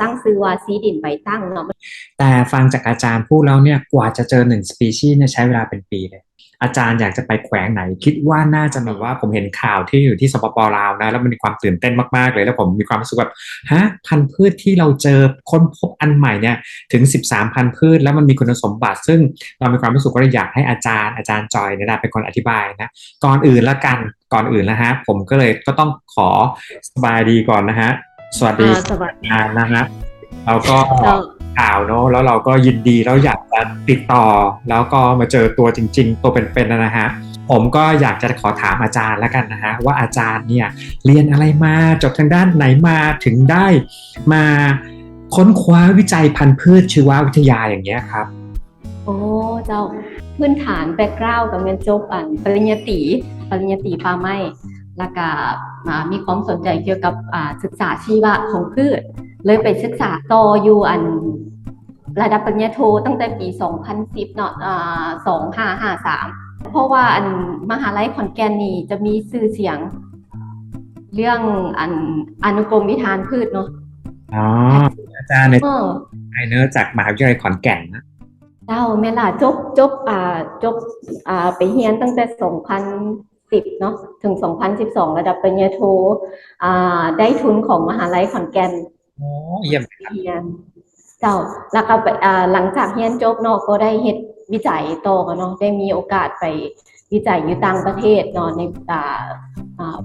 ตั้งซื้อว่าซีดินใบตั้งเนาะแต่ฟังจากอาจารย์พูดแล้วเนี่ยกว่าจะเจอหนึ่งสปีชีส์เนี่ยใช้เวลาเป็นปีเลย อาจารย์อยากจะไปแขวงไหน คิดว่าน่าจะแบบว่าผมเห็นข่าวที่อยู่ที่สปปลาวนะแล้วมันมีความตื่นเต้นมากๆเลย แล้วผมมีความรู้สึกแบบฮะพันธุ์พืชที่เราเจอค้นพบอันใหม่เนี่ยถึง 13 พันธุ์พืช แล้วมันมีคุณสมบัติ ซึ่งเรามีความรู้สึกว่าเราอยากให้อาจารย์อาจารย์จอยเนี่ยนะเป็นคนอธิบายนะก่อนอื่นละกันก่อนอื่นนะฮะผมก็เลยก็ต้องขอสบายดีก่อนนะฮะ สวัสดีอ่าสวัสดีงานนะฮะแล้วก็เจ้าข่าวเนาะแล้วเราก็ยินดีแล้วอยากจะติดต่อ แล้วก็มาเจอตัวจริง ๆ ตัวเป็นๆนะฮะผมก็อยากจะขอถามอาจารย์แล้วกันนะฮะว่าอาจารย์เนี่ยเรียนอะไรมาจบทางด้านไหนมาถึงได้มาค้นคว้าวิจัยพันธุ์พืชชีววิทยาอย่างเงี้ยครับ โอ้เจ้าพื้นฐานแบ็กกราวด์กับเรียนจบอันปริญญาตรีปริญญาตรีป่าไม้ แล้วก็มามีความสนใจเกี่ยวกับอ่าศึกษาชีวะของพืช เลยไปศึกษาต่ออยู่อันระดับปริญญาโทตั้งแต่ปี 2010 เนาะอ่า2553 เพราะว่าอันมหาลัยขอนแก่นนี่จะมีชื่อเสียงเรื่องอันอนุกรมวิธานพืชเนาะ อ๋อ อาจารย์ในเออไอเนอร์จากมหาวิทยาลัยขอนแก่นนะเจ้าแม่ล่ะจบจบอ่าจบอ่าไปเรียนตั้งแต่ 2010เนาะถึง 2012 ระดับปริญญาโทอ่าได้ทุนของมหาลัยขอนแก่นโอ้เยี่ยมครับเรียนเจ้าแล้วก็ไปอ่าหลังจากเรียนจบเนาะก็ได้เฮ็ดวิจัยต่อกันเนาะได้มีโอกาสไปวิจัยอยู่ต่างประเทศเนาะในอ่าอ่า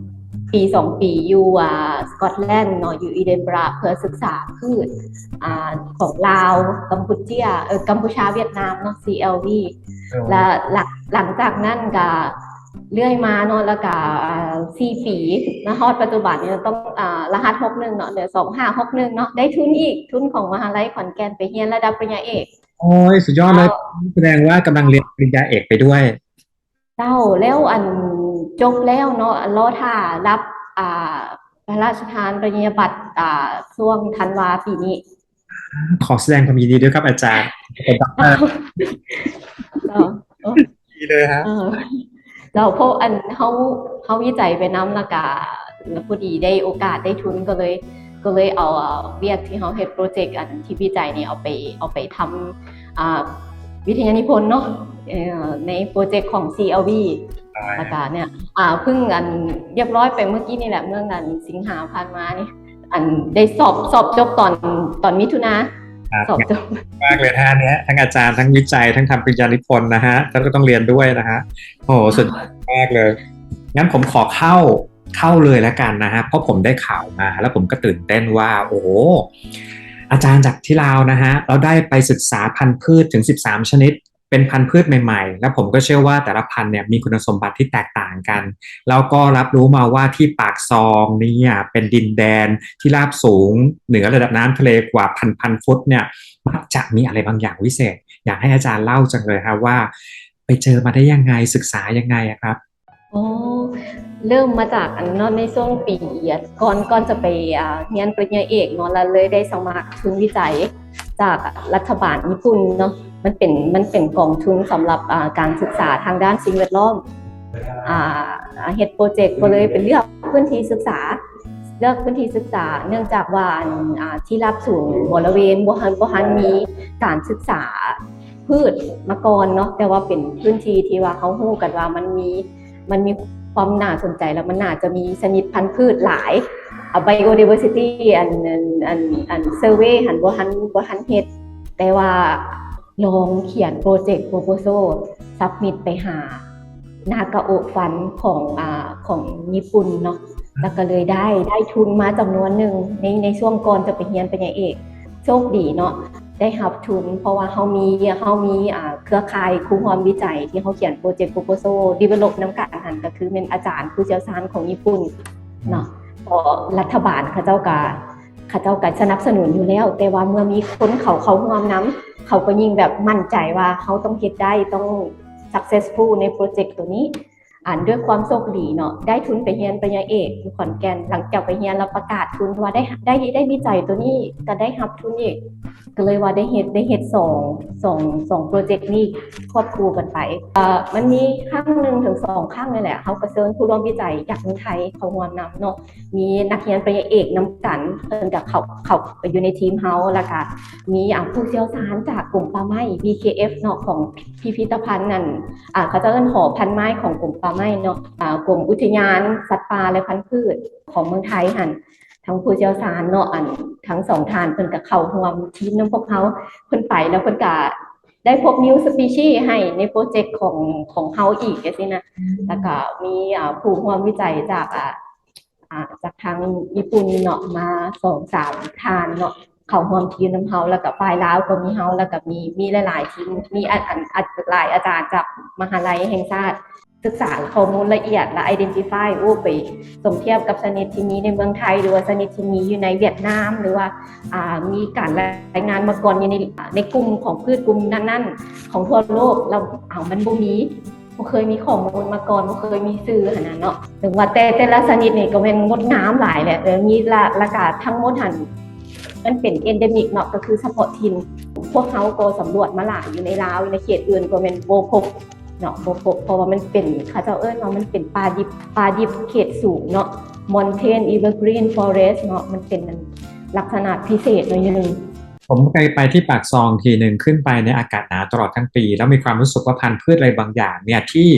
ปีสองปีอยู่อ่าสกอตแลนด์เนาะอยู่อีเดนบราเพื่อศึกษาพืชอ่าของลาว กัมพูชาเออกัมพูชาเวียดนามเนาะ CLV และหลังหลังจากนั้นก็ เลื่อยมาเนาะแล้วก็อ่าสี่ปีนะฮอดปัจจุบันเนี่ยต้องอ่ารหัสหกหนึ่งเนาะเดี๋ยวสองห้าหกหนึ่งเนาะได้ทุนอีกทุนของมหาลัยขอนแก่นไปเรียนระดับปริญญาเอกโอ้ยสุดยอดเลยแสดงว่ากำลังเรียนปริญญาเอกไปด้วยเจ้าแล้วอันจบแล้วเนาะรอท่ารับอ่าพระราชทานปริญญาบัตรอ่าช่วงธันวาปีนี้ ขอแสดงความยินดีด้วยครับอาจารย์เป็นด็อกเตอร์เจ้าดีเลยฮะ เออเราเพราะอันเขาเขาวิจัยไปน้ำและกาพอดีได้โอกาสได้ทุนก็เลยก็เลยเอาอ่าเวียกที่เขาเฮ็ดโปรเจกต์อันที่วิจัยนี่เอาไปเอาไปทำอ่าวิทยานิพนธ์เนาะเอ่อในโปรเจกต์ของ CLV แล้วก็เนี่ยอ่าเพิ่งอันเรียบร้อยไปเมื่อกี้นี่แหละเมื่อกันสิงหาผ่านมานี่อันได้สอบสอบจบตอนตอนมิถุนาครับ สอบจบมากเลยท่านเนี้ยทั้งอาจารย์ทั้งวิจัยทั้งทำปริญญานิพนธ์นะฮะแล้วก็ต้องเรียนด้วยนะฮะโอ้โหสุดยอดมากเลยงั้นผมขอเข้าเข้าเลยแล้วกันนะฮะเพราะผมได้ข่าวมา แล้วผมก็ตื่นเต้นว่า โอ้โหอาจารย์จากที่ลาวนะฮะเราได้ไปศึกษาพันธุ์พืชถึง 13 ชนิด เป็นพันธุ์พืชใหม่ๆ แล้วผมก็เชื่อว่าแต่ละพันธุ์เนี่ยมีคุณสมบัติที่แตกต่างกัน แล้วก็รับรู้มาว่าที่ปากซองนี่เป็นดินแดนที่ราบสูง เหนือระดับน้ำทะเลกว่าพันพันฟุตเนี่ยมักจะมีอะไรบางอย่างวิเศษ อยากให้อาจารย์เล่าจังเลยครับว่า ไปเจอมาได้ยังไงศึกษายังไงครับโอ้เริ่มมาจากอันนอนในช่วงปีก่อนก่อนจะไปเรียนปริญญาเอกเนาะแล้วเลยได้สมัครทุนวิจัยจากรัฐบาลญี่ปุ่นเนาะ มันเป็นมันเป็นกองทุนสำหรับการศึกษาทางด้านสิ่งแวดล้อมเฮ็ดโปรเจกต์ก็เลยไปเลือกพื้นที่ศึกษา เลือกพื้นที่ศึกษา เนื่องจากว่าที่รับสูงบริเวณบ่ฮันบ่ฮันมีการศึกษาพืชมาก่อนเนาะแต่ว่าเป็นพื้นที่ที่ว่าเขาฮู้กันว่ามันมีมันมีความน่าสนใจแล้วมันน่าจะมีชนิดพันธุ์พืชหลายเอา biodiversity อันอันอันอัน survey หันบ่หันบ่หันเฮ็ดแต่ว่า ลองเขียนโปรเจกต์ proposal submit ไปหานากาโอะฟันของอ่าของญี่ปุ่นเนาะแล้วก็เลยได้ได้ทุนมาจำนวนหนึ่งในในช่วงก่อนจะไปเรียนปริญญาเอก โชคดีเนาะได้รับทุน เพราะว่าเขามีเขามีอ่าเครือข่ายคู่ความวิจัยที่เขาเขียนโปรเจกต์ proposal develop น้ำกันหันก็คือเป็นอาจารย์ผู้เชี่ยวชาญของญี่ปุ่นเนาะพอรัฐบาลเขาเจ้าก็เขาเจ้าก็สนับสนุนอยู่แล้ว แต่ว่าเมื่อมีคนเขาเขาร่วมน้ำ เขาก็ยิ่งแบบมั่นใจว่าเขาต้องคิดได้ต้อง successful ในโปรเจกต์ตัวนี้ อ่านด้วยความโชคดีเนาะได้ทุนไปเรียนปริญญาเอกอยู่ขอนแก่นหลังจากไปเรียนแล้วประกาศทุนว่าได้ได้ได้วิจัยตัวนี้ก็ได้รับทุนอีกก็เลยว่าได้เฮ็ดได้เฮ็ดสองสองสองโปรเจกต์นี้ควบคู่กันไปเอ่อมันมีครั้งหนึ่งถึงสองครั้งเลยแหละเขาก็เชิญผู้ร่วมวิจัยจากเมืองไทยเขาร่วมนำเนาะมีนักเรียนปริญญาเอกน้ำกันเพิ่นกับเขาเขาไปอยู่ในทีมเฮาแล้วก็มีอ่าผู้เชี่ยวชาญจากกลุ่มป่าไม้ BKF เนาะของพิพิธภัณฑ์นั่นอ่าเขาจะเอิ้นหอพันไม้ของกรมป่าไม้เนาะอ่ากรมอุทยานสัตว์ป่าและพันธุ์พืชของเมืองไทยหันทั้งผู้เชี่ยวชาญเนาะอันทั้งสองทานเพิ่นกับเข้าร่วมทีมนํพวกเขาเพิ่นไปแล้วเพิ่นก็ได้พบนิวสปีชีส์ให้ในโปรเจกต์ของของเฮาอีกจังซี่นะแล้วก็มีอ่าผู้ร่วมวิจัยจากอ่าอ่าจากทางญี่ปุ่นเนาะมาสองสามทานเนาะเขาร่วมทีมน้ำเฮาแล้วก็ฝ่ายลาวก็มีเฮาแล้วก็มีมีหลายๆทีมมีอันอันอันหลายอาจารย์จากมหาลัยแห่งชาติ ศึกษาข้อมูลละเอียดและ identify โอ้ไปสมเทียบกับชนิดที่มีในเมืองไทย หรือว่าชนิดที่มีอยู่ในเวียดนาม หรือว่ามีการรายงานมาก่อนอยู่ในในกลุ่มของพืชกลุ่มนั้นๆ ของทั่วโลกเราเอามันบ่มีบ่เคยมีข้อมูลมาก่อนบ่เคยมีสื่อขนาดเนาะถึงว่าแต่แต่ละชนิดนี่ก็เป็นงดงามหลายแหละมีละละกาทั้งหมดหันมันเป็นเอนเดมิกเนาะก็คือเฉพาะถิ่นพวกเขาก็สำรวจมาหลายอยู่ในลาวในเขตอื่นก็เป็นโบพบ เนาะโบพบเพราะว่ามันเป็นเขาเจ้าเอิ้นว่ามันเป็นป่าดิบป่าดิบเขตสูงเนาะมอนเทนอีเวอร์กรีนฟอเรสต์เนาะมันเป็นลักษณะพิเศษหน่อยนึงผมเคยไปที่ปากซองทีหนึ่งขึ้นไปในอากาศหนาวตลอดทั้งปี แล้วมีความรู้สึกว่าพันธุ์พืชอะไรบางอย่างเนี่ยที่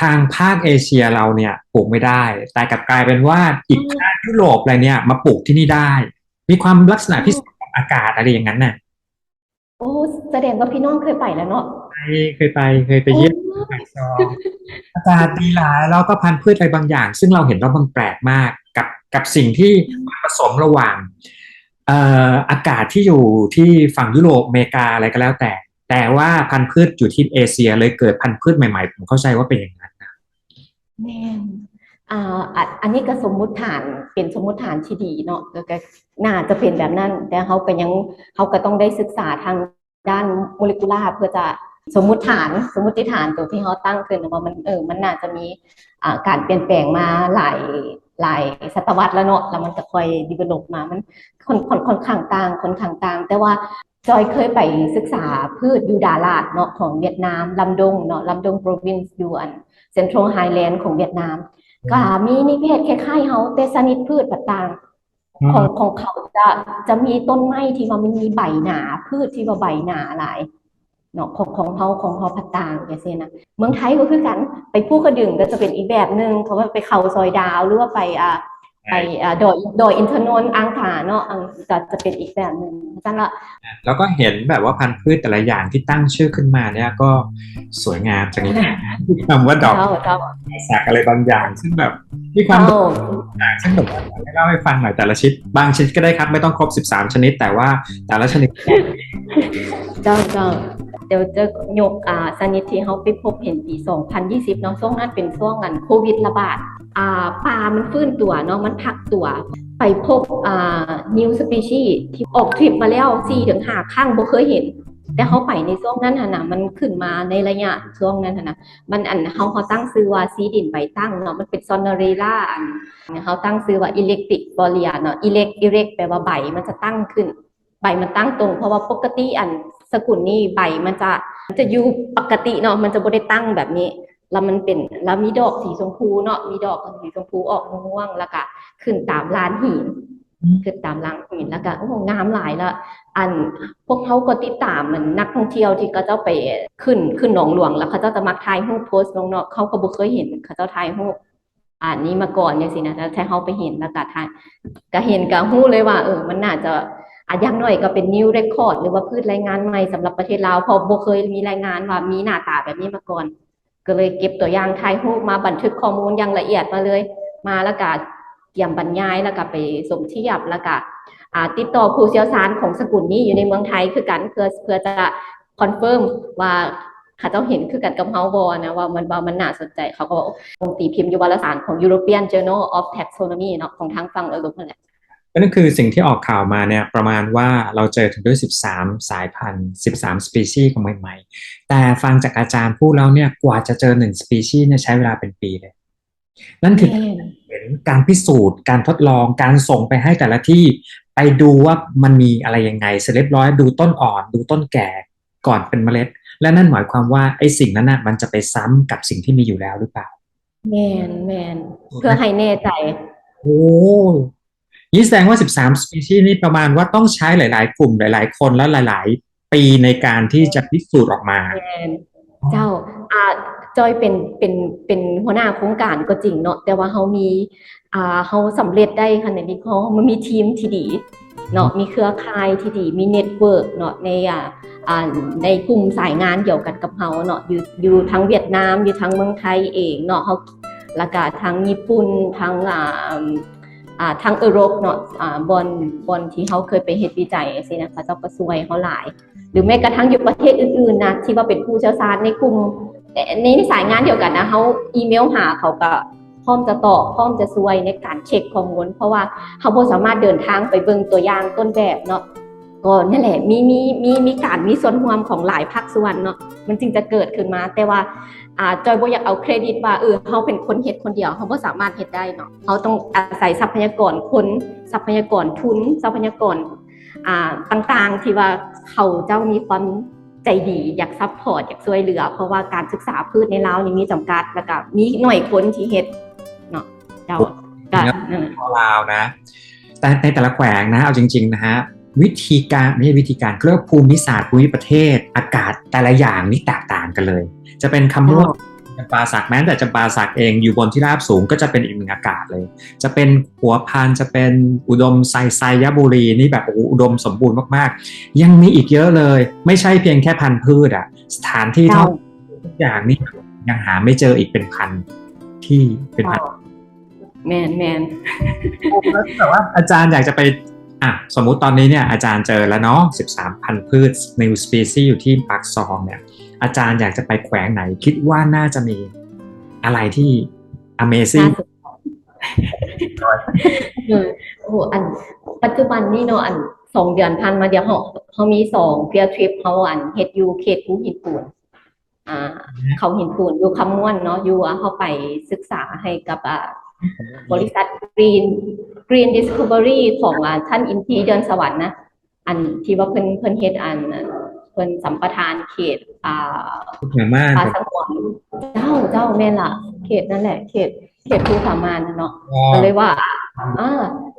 ทางภาคเอเชียเราเนี่ยปลูกไม่ได้ แต่กลับกลายเป็นว่าอีกภาคยุโรปอะไรเนี่ยมาปลูกที่นี่ได้ มีความลักษณะพิเศษของอากาศอะไรอย่างนั้นน่ะโอ้แสดงว่าพี่น้องเคยไปแล้วเนาะไป เคยไปเคยไปเยี่ยมปากซองอากาศดีหลายแล้วก็พันธุ์พืชอะไรบางอย่าง ซึ่งเราเห็นว่ามันแปลกมากกับกับสิ่งที่ผสมระหว่างเอ่ออากาศที่อยู่ที่ฝั่งยุโรปอเมริกาอะไรก็แล้วแต่ แต่ว่าพันธุ์พืชอยู่ที่เอเชียเลยเกิดพันธุ์พืชใหม่ๆ ผมเข้าใจว่าเป็นอย่างนั้นนะแม่นอ่าอันอันนี้ก็สมมุติฐานเป็นสมมุติฐานที่ดีเนาะก็ก็น่าจะเป็นแบบนั้น แต่เขาก็ยังเขาก็ต้องได้ศึกษาทางด้านโมเลกุลาร์เพื่อจะ สมมุติฐานสมมุติฐานตัวที่เขาตั้งขึ้นว่ามันเออมันน่าจะมีอ่าการเปลี่ยนแปลงมาหลายหลายศตวรรษแล้วเนาะแล้วมันก็ค่อยดีเวลลอปมามันค่อนค่อนค่อนข้างต่างค่อนข้างต่าง แต่ว่าจอยเคยไปศึกษาพืชยูดาลาดเนาะของเวียดนามลำดงเนาะลำดง province อยู่อัน Central Highland ของเวียดนามก็มีนิเวศคล้ายๆเฮาแต่ชนิดพืชต่างๆของของเขาจะจะมีต้นไม้ที่ว่ามันมีใบหนา พืชที่ว่าใบหนาหลาย เนาะของของเฮาของเฮาพัดต่างอย่างเช่นนะเมืองไทยก็คือกันไปภูกระดึงก็จะเป็นอีกแบบหนึ่งเขาว่าไปเขาซอยดาวหรือว่าไปอ่าไปอ่าดอยดอยอินทนนท์อังคาเนาะอังก็จะเป็นอีกแบบหนึ่งจังละแล้วก็เห็นแบบว่าพันธุ์พืชแต่ละอย่างที่ตั้งชื่อขึ้นมาเนี่ยก็สวยงามจังเลยคำว่าดอกเจ้าเจ้าสักอะไรบางอย่าง ซึ่งแบบมีความเจ้าต่างซึ่งแบบว่าให้เล่าให้ฟังหน่อยแต่ละชนิดบางชนิดก็ได้ครับไม่ต้องครบ 13 ชนิด แต่ว่าแต่ละชนิด เจ้าเจ้าเดี๋ยวจะยกอ่าชนิดที่เขาไปพบเห็นปี 2020 เนาะช่วงนั้นเป็นช่วงกันโควิดระบาดอ่าปลามันฟื้นตัวเนาะมันพักตัว ไปพบอ่า new species ที่ออกทริปมาแล้ว4ถึง5ครั้งบ่เคยเห็น แต่เขาไปในช่วงนั้นนะมันขึ้นมาในระยะช่วงนั้นนะมันอันเขาเขาตั้งชื่อว่าซีดินใบตั้งเนาะมันเป็นซอนเนเรล่าอันเขาตั้งชื่อว่าอิเล็กติกบอเลียเนาะอิเล็กอิเล็กแปลว่าใบมันจะตั้งขึ้นใบมันตั้งตรงเพราะว่าปกติอัน สกุลนี่ใบมันจะจะอยู่ปกติเนาะมันจะบ่ได้ตั้งแบบนี้ แล้วมันเป็นแล้วมีดอกสีชมพูเนาะมีดอกสีชมพูออกม่วงๆแล้วก็ขึ้นตามลานหินอืมขึ้นตามลานหินแล้วก็โอ้โหงามหลายแล้วอันพวกเขาก็ติดตามเหมือนนักท่องเที่ยวที่เขาเจ้าไปขึ้นขึ้นหนองหลวง แล้วเขาเจ้าจะมักถ่ายรูปโพสต์ลงเนาะเขาก็บ่เคยเห็นเขาเจ้าถ่ายรูปอันนี้มาก่อนเนี่ยสินะแล้วถ้าเขาไปเห็นแล้วก็ถ่ายก็เห็นก็ฮู้เลยว่า เออ มันน่าจะ อะย่างน้อยก็เป็นนิวเรคคอร์ดหรือว่าพืชรายงานใหม่สำหรับประเทศลาวพอบ่เคยมีรายงานว่ามีหน้าตาแบบนี้มาก่อน ก็เลยเก็บตัวอย่างถ่ายรูปมาบันทึกข้อมูลอย่างละเอียดมาเลย มาแล้วก็เตรียมบรรยายแล้วก็ไปสมเทียบแล้วก็ติดต่อผู้เชี่ยวชาญของสกุลนี้อยู่ในเมืองไทยคือกันเพื่อเพื่อจะคอนเฟิร์มว่าเขาเจ้าเห็นคือกันกับเฮาบอนะว่ามันว่ามันน่าสนใจเขาก็บอกลงตีพิมพ์อยู่วารสารของ European Journal of Taxonomy เนาะของทางฝั่งยุโรปนั่นแหละ นั่นคือสิ่งที่ออกข่าวมาเนี่ยประมาณว่าเราเจอถึงด้วย 13 สายพันธุ์ 13 สปีชีส์ของใหม่ๆ แต่ฟังจากอาจารย์พูดแล้วเนี่ยกว่าจะเจอหนึ่งสปีชีส์เนี่ยใช้เวลาเป็นปีเลย นั่นคือเห็นการพิสูจน์ การทดลองการส่งไปให้แต่ละที่ไปดูว่ามันมีอะไรยังไงเสร็จเรียบร้อยดูต้นอ่อน ดูต้นแก่ก่อนเป็นเมล็ด และนั่นหมายความว่าไอ้สิ่งนั้นน่ะมันจะไปซ้ำกับสิ่งที่มีอยู่แล้วหรือเปล่าแมนแมนเพื่อให้แน่ใจโอ้ นี่แสดงว่า 13 สปีชีส์นี่ประมาณว่าต้องใช้หลาย ๆ กลุ่มหลาย ๆ คนแล้วหลาย ๆ ปีในการที่จะพิสูจน์ออกมา เจ้าอ่าจอยเป็นเป็นเป็นหัวหน้าโครงการก็จริงเนาะแต่ว่าเขามีอ่าเขาสำเร็จได้ขนาดนี้เขามันมีทีมที่ดีเนาะมีเครือข่ายที่ดีมีเน็ตเวิร์กเนาะในอ่าในกลุ่มสายงานเดียวกันกับเขาเนาะอยู่อยู่ทั้งเวียดนามอยู่ทั้งเมืองไทยเองเนาะเขาแล้วก็ทั้งญี่ปุ่นทั้งอ่า อ่าทั้งยุโรปเนาะอ่าบอนบอนที่เขาเคยไปเฮ็ดวิจัยสินะคะเจ้าก็ช่วยเขาหลาย หรือแม้กระทั่งอยู่ประเทศอื่นๆนะที่ว่าเป็นผู้เชี่ยวชาญในกลุ่มในสายงานเดียวกันนะเขาอีเมลหาเขาก็พร้อมจะตอบพร้อมจะช่วยในการเช็คข้อมูลเพราะว่าเขาบ่สามารถเดินทางไปเบิ่งตัวอย่างต้นแบบเนาะก็นั่นแหละมีมีมีมีการมีส่วนร่วมของหลายภาคส่วนเนาะมันจึงจะเกิดขึ้นมา แต่ว่า อ่าจอยบ่อยากเอาเครดิตว่าเออเขาเป็นคนเฮ็ดคนเดียวเขาบ่สามารถเฮ็ดได้เนาะเขาต้องอาศัยทรัพยากรคนทรัพยากรทุน ทรัพยากรอ่าต่างๆ ที่ว่าเขาเจ้ามีความใจดีอยากซัพพอร์ตอยากช่วยเหลือ เพราะว่าการศึกษาพืชในลาวนี่มีจำกัดแล้วก็มีหน่วยคนที่เฮ็ดเนาะเจ้าก็นั่นน่ะพอลาวนะ แต่ในแต่ละแขวงนะเอาจริง ๆ นะฮะ วิธีการไม่ใช่วิธีการเรียกว่าภูมิศาสตร์ภูมิประเทศ อากาศแต่ละอย่างนี่แตกต่างกันเลย จะเป็นคำว่าจำปาสักแม้แต่จำปาสักเองอยู่บนที่ราบสูงก็จะเป็นอีกหนึ่งอากาศเลย จะเป็นหัวพานจะเป็นอุดมไซไซยบุรีนี่แบบโอ้โหอุดมสมบูรณ์มากๆ ยังมีอีกเยอะเลย ไม่ใช่เพียงแค่พันธุ์พืชอะสถานที่ท่องเที่ยวทุกอย่างนี่ยังหาไม่เจออีกเป็นพันที่เป็นพันแมนแมนแต่ว่าอาจารย์อยากจะไป อะสมมุติตอนนี้เนี่ยอาจารย์เจอแล้วเนาะ13พันธุ์พืช new species อยู่ที่ปากซองเนี่ยอาจารย์อยากจะไปแขวงไหน คิดว่าน่าจะมีอะไรที่ amazing น่าสนใจเออโอ้โหอันปัจจุบันนี่เนาะอันสองเดือนพันมาเดียวเขาเขามีสองเฟียทริปเขาอันเฮดยูเขตภูหินปูนอ่า เขาหินปูนอยู่คำม่วนเนาะอยู่ว่าเขาไปศึกษาให้กับอ่า บริษัท Green Green Discovery ของอ่าท่านอินทีเดินสวรรค์นะอันที่ว่าเพิ่นเพิ่นเฮ็ดอันเพิ่นสัมปทานเขตอ่าทุกอย่างมากป่าสงวนเจ้าเจ้าแม่นล่ะเขตนั่นแหละ เขตเขตภูผามานน่ะเนาะก็เลยว่าอ่า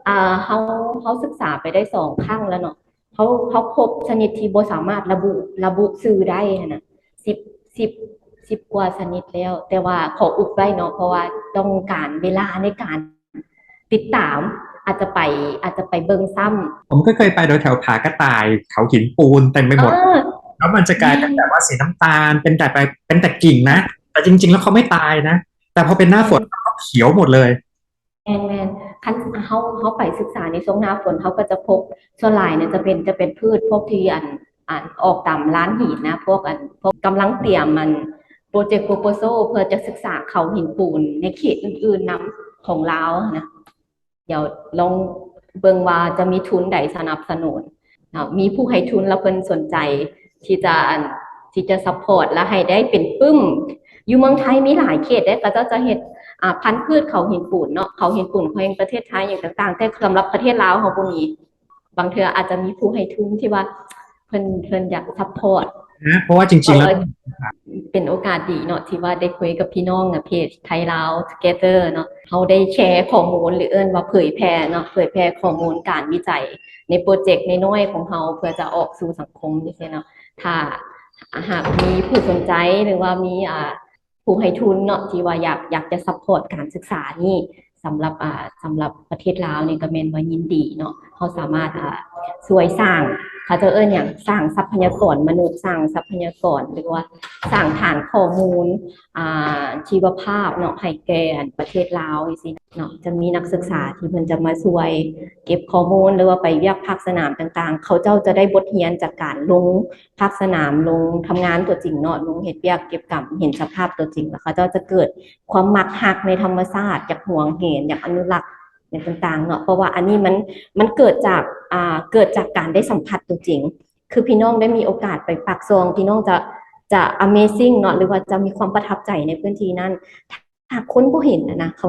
อ่าเขาเขาศึกษาไปได้สองครั้งแล้วเนาะเขาเขาพบชนิดที่บ่สามารถระบุระบุชื่อได้หั้นนะสิบสิบ สิบกว่าชนิดแล้ว แต่ว่าขออุบไว้เนาะเพราะว่าต้องการเวลาในการติดตามอาจจะไปอาจจะไปเบิ่งซ้ำผมก็เคยไปโดยแถวผากระต่ายเขาหินปูนเต็มไปหมดเออแล้วมันจะกลายเป็นแบบว่าสีน้ำตาล เป็นแต่ไปเป็นแต่กิ่งนะ แต่จริง ๆ แล้วเขาไม่ตายนะ แต่พอเป็นหน้าฝนเขาเขียวหมดเลยแมนแมนคันเขาเขาไปศึกษาในช่วงหน้าฝนเขาก็จะพบส่วนหลายเนี่ยจะเป็นจะเป็นพืชพวกที่อันอันออกตามร้านหินนะ พวกอันพวกกำลังเตรียมมันโป รเจกต์โปรโพโซเพื่อจะศึกษาเขาหินปูน ในเขตอื่นๆนำของลาวนะเดี๋ยวลองเบิงว่าจะมีทุนใดสนับสนุนมีผู้ให้ทุนแล้วเพิ่นสนใจที่จะที่จะซัพพอร์ตและให้ได้เป็นปึ้ม อยู่เมืองไทยมีหลายเขตได้ก็จะจะเฮ็ดอ่าพันธุ์พืชเขาหินปูนเนาะเขาหินปูนเขาเองประเทศไทยอย่างต่างๆ แต่สำหรับประเทศลาวเขาบ่มีบางเทืออาจจะมีผู้ให้ทุนที่ว่าเพิ่นเพิ่นอยากซัพพอร์ต นะเพราะว่าจริงๆแล้วเป็นโอกาสดีเนาะที่ว่าได้คุยกับพี่น้องอะเพจไทยลาว together เนาะเขาได้แชร์ข้อมูลหรือเอิ้นว่าเผยแพร่เนาะเผยแพร่ข้อมูลการวิจัย ในโปรเจกต์ในน้อยของเขาเพื่อจะออกสู่สังคมนี่ใช่เนาะถ้าหากมีผู้สนใจหรือว่ามีอ่าผู้ให้ทุนเนาะที่ว่าอยากอยากจะซัพพอร์ตการศึกษานี่ สำหรับอ่าสำหรับประเทศลาวนี่ก็แมนว่ายินดีเนาะเขาสามารถอ่าช่วยสร้างเขาจะเอิ้นอย่างสร้างทรัพยากรมนุษย์สร้างทรัพยากรหรือว่า สร้างฐานข้อมูลชีวภาพเนาะให้แก่ประเทศลาวนี่สิเนาะจะมีนักศึกษาที่เพิ่นจะมาช่วย เก็บข้อมูลหรือว่าไปเวียกภาคสนามต่างๆ เขาเจ้าจะได้บทเรียนจากการลงภาคสนามลงทำงานตัวจริงเนาะลงเฮ็ดเวียกเก็บกำเห็นสภาพตัวจริง แล้วเขาเจ้าจะเกิดความมักฮักในธรรมชาติอยากหวงเห็นอยากอนุรักษ์อย่างต่างๆเนาะเพราะว่าอันนี้มันมันเกิดจากอ่าเกิดจากการได้สัมผัสตัวจริง คือพี่น้องได้มีโอกาสไปปากซองพี่น้องจะ จะ amazing เนาะหรือว่าจะมีความประทับใจในพื้นที่นั้นถ้าคนบ่เห็นนะนะเขา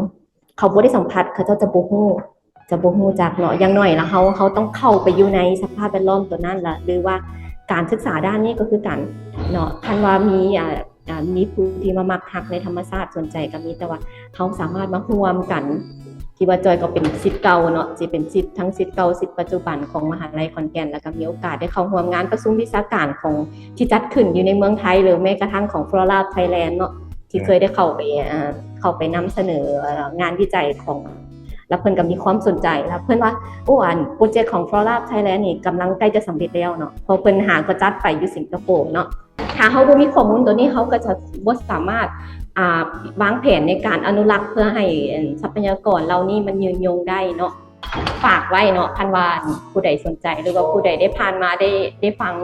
เขาบ่ได้สัมผัสเขาเจ้าจะบ่ฮู้จะบ่ฮู้จักเนาะอย่างน้อยแล้วเขาเขาต้องเข้าไปอยู่ในสภาพแวดล้อมตัวนั้นละหรือว่าการศึกษาด้านนี้ก็คือการเนาะคันว่ามีอ่าอ่ามีผู้ที่มามักหักในธรรมชาติสนใจก็มีแต่ว่าเขาสามารถมาร่วมกัน ที่ว่าจอยก็เป็นสิทธิ์เก่าเนาะจะเป็นสิทธิ์ทั้งสิทธิ์เก่าสิทธิ์ปัจจุบันของมหาลัยขอนแก่นแล้วก็มีโอกาสได้เข้าร่วมงานประชุมวิชาการของที่จัดขึ้นอยู่ในเมืองไทย หรือแม้กระทั่งของ Flora Thailand เนาะที่เคยได้เข้าไปเข้าไปนำเสนองานวิจัยของแล้วเพิ่อนก็มีความสนใจแล้วเพิ่อนว่าโอ้อันโปรเจกต์ของ Flora Thailand นี่กำลังใกล้จะสำเร็จแล้วเนาะพอเพิ่นหาก็จัดไปอยู่สิงคโปร์เนาะถ้าเขาบ่มีข้อมูลตัวนี้เขาก็จะบ่สามารถ วางแผนในการอนุรักษ์เพื่อให้ทรัพยากรเรานี่มันยืนยงได้เนาะฝากไว้เนาะพันวานผู้ใดสนใจหรือว่าผู้ใดได้ผ่านมาได้ได้ฟัง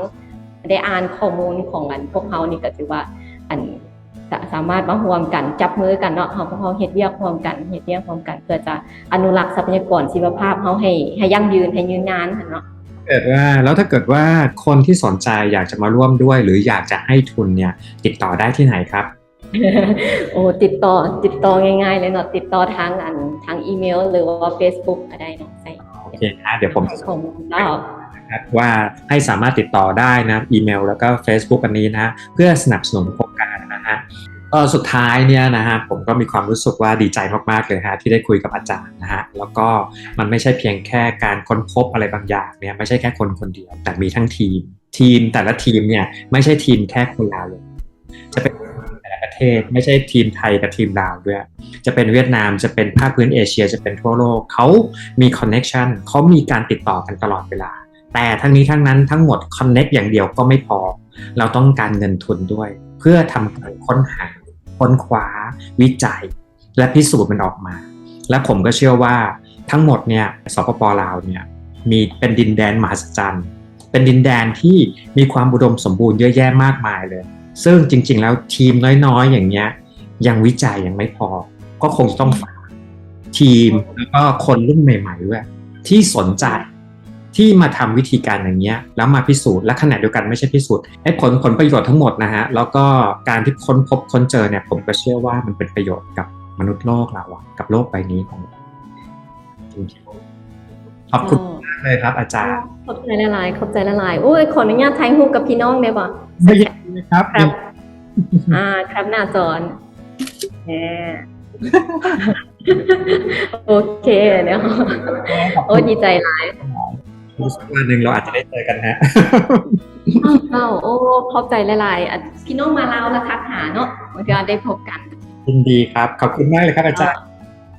ได้อ่านข้อมูลของอันพวกเขานี่ก็ถือว่าอันสาสามารถมาร่วมกันจับมือกันเนาะเฮาพวกเขาเฮ็ดเวียกร่วมกันเฮ็ดเวียกร่วมกันเพื่อจะอนุรักษ์ทรัพยากรชีวภาพเฮาให้ให้ยั่งยืนให้ยืนนานหั่นเนาะเกิดว่าแล้วถ้าเกิดว่าคนที่สนใจอยากจะมาร่วมด้วย หรืออยากจะให้ทุนเนี่ยติดต่อได้ที่ไหนครับ โอ้ติดต่อติดต่อง่ายๆเลยเนาะติดต่อทางอันทางอีเมล หรือว่า Facebook ก็ได้เนาะใส่โอเคนะเดี๋ยวผมจะของเรานะครับว่าให้สามารถติดต่อได้นะอีเมล แล้วก็ Facebook อันนี้นะเพื่อสนับสนุนโครงการนะฮะก็สุดท้ายเนี่ยนะฮะผมก็มีความรู้สึกว่าดีใจมากๆเลยฮะที่ได้คุยกับอาจารย์นะฮะแล้วก็มันไม่ใช่เพียงแค่การค้นพบอะไรบางอย่างเนี่ยไม่ใช่แค่คนคนเดียวแต่มีทั้งทีม ทีมแต่ละทีมเนี่ยไม่ใช่ทีมแค่คนลาวเลยจะเป็นแต่ละประ เทศ ไม่ใช่ทีมไทยกับทีมลาวด้วย จะเป็นเวียดนามจะเป็นภาคพื้นเอเชีย จะเป็นทั่วโลกเขามีคอนเน็ชันเขามีการติดต่อกันตลอดเวลา แต่ทั้งนี้ทั้งนั้นทั้งหมดคอนเน็กอย่างเดียวก็ไม่พอ เราต้องการเงินทุนด้วย เพื่อทำการค้นหาค้นคว้า วิจัย และพิสูจน์มันออกมา และผมก็เชื่อว่าทั้งหมดเนี่ยสปปลาวเนี่ยมีเป็นดินแดนมหัศจรรย์ เป็นดินแดนที่มีความอุดมสมบูรณ์เยอะแยะมากมายเลย ซึ่งจริง ๆ แล้วทีมน้อยๆ อย่างเงี้ย ยังวิจัยยังไม่พอ ก็คงจะต้องฝากทีมแล้วก็คนรุ่นใหม่ๆด้วยที่สนใจที่มาทำวิธีการอย่างเงี้ยแล้วมาพิสูจน์และขณะเดียวกันไม่ใช่พิสูจน์ให้ผลผลประโยชน์ทั้งหมดนะฮะแล้วก็การที่ค้นพบค้นเจอเนี่ยผมก็เชื่อว่ามันเป็นประโยชน์กับมนุษย์โลกเราอะกับโลกใบนี้ของเราจริงๆขอบคุณมากเลยครับอาจารย์ ขอบใจหลายๆขอบใจหลายๆโอ้ยขออนุญาตถ่ายรูปกับพี่น้องได้ป่ะไม่ยาก นะครับครับ อ่าครับหน้าจอนแหมโอเคเดี๋ยวโอ้ยดีใจหลายสักวันหนึ่งเราอาจจะได้เจอกันฮะเอ้าโอ้ขอบใจหลายๆอะพี่น้องมาลาวแล้วทักหาเนาะเมื่อกี้ได้พบกันยินดีครับ ขอบคุณมากเลยครับอาจารย์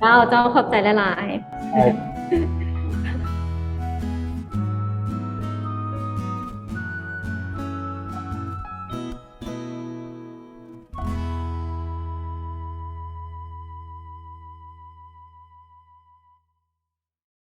เจ้าเจ้าขอบใจหลายๆ